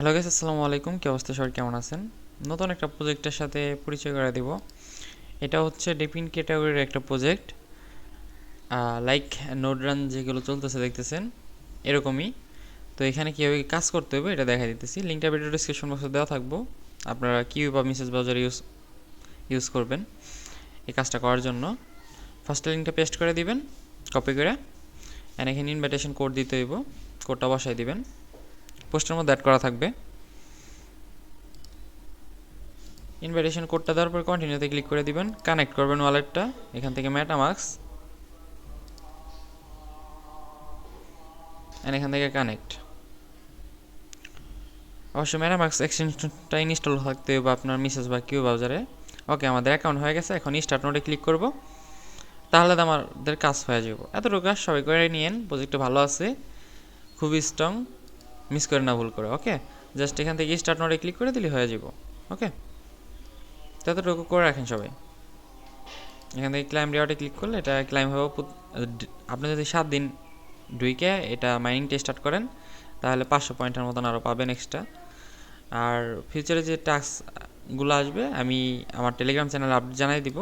Hello guys আসসালামু আলাইকুম। কি অবস্থা? সবাই কেমন আছেন? নতুন একটা প্রজেক্টের সাথে পরিচয় করে দিব। এটা হচ্ছে ডিপিন ক্যাটাগরির একটা প্রজেক্ট লাইক নোড রান যেগুলো চলতেছে দেখতেছেন, এরকমই। তো এখানে কীভাবে কাজ করতে হবে এটা দেখা দিতেছি। লিঙ্কটা ভিডিও ডিসক্রিপশন বক্সে দেওয়া থাকব। আপনারা কিউ বা মেসেজ ব্রাউজার ইউজ ইউজ করবেন এই কাজটা করার জন্য। ফার্স্টে লিঙ্কটা পেস্ট করে দিবেন কপি করে। এন্ড এখানে ইনভাইটেশন কোড দিতে হইব। কোডটা বসাই দিবেন। পোস্টের মধ্যে অ্যাড করা থাকবে। ইনভাইটেশন কোডটা দেওয়ার পর কন্টিনিউতে ক্লিক করে দিবেন। কানেক্ট করবেন ওয়ালেটটা এখান থেকে ম্যাটামাক্স এন্ড এখান থেকে কানেক্ট অবশ্যই ম্যাটামাক্স এক্সটেনশনটা ইনস্টল থাকতে হবে আপনার মিসেস বা কিউ ব্রাউজারে ওকে আমাদের অ্যাকাউন্ট হয়ে গেছে। এখন স্টার্ট নোটে ক্লিক করব। তাহলে আমাদের কাজ হয়ে যাব। এতটুকু কাজ সবাই করে নিয়েন। প্রজেক্টটা ভালো আছে। খুবই স্ট্রং মিস করে না ভুল করে ওকে জাস্ট এখান থেকে স্টার্ট নোটে ক্লিক করে দিলে হয়ে যাব ওকে ততটুকু করে রাখেন সবাই। এখান থেকে ক্লাইম রিওয়ার্ডে ক্লিক করলে এটা ক্লাইম হবে আপনি যদি সাত দিন ডুইকে এটা মাইনিংটা স্টার্ট করেন, তাহলে পাঁচশো পয়েন্টের মতন আরও পাবেন এক্সট্রা আর ফিউচারে যে টাস্কগুলো আসবে, আমি আমার টেলিগ্রাম চ্যানেলে আপডেট জানাই দিব।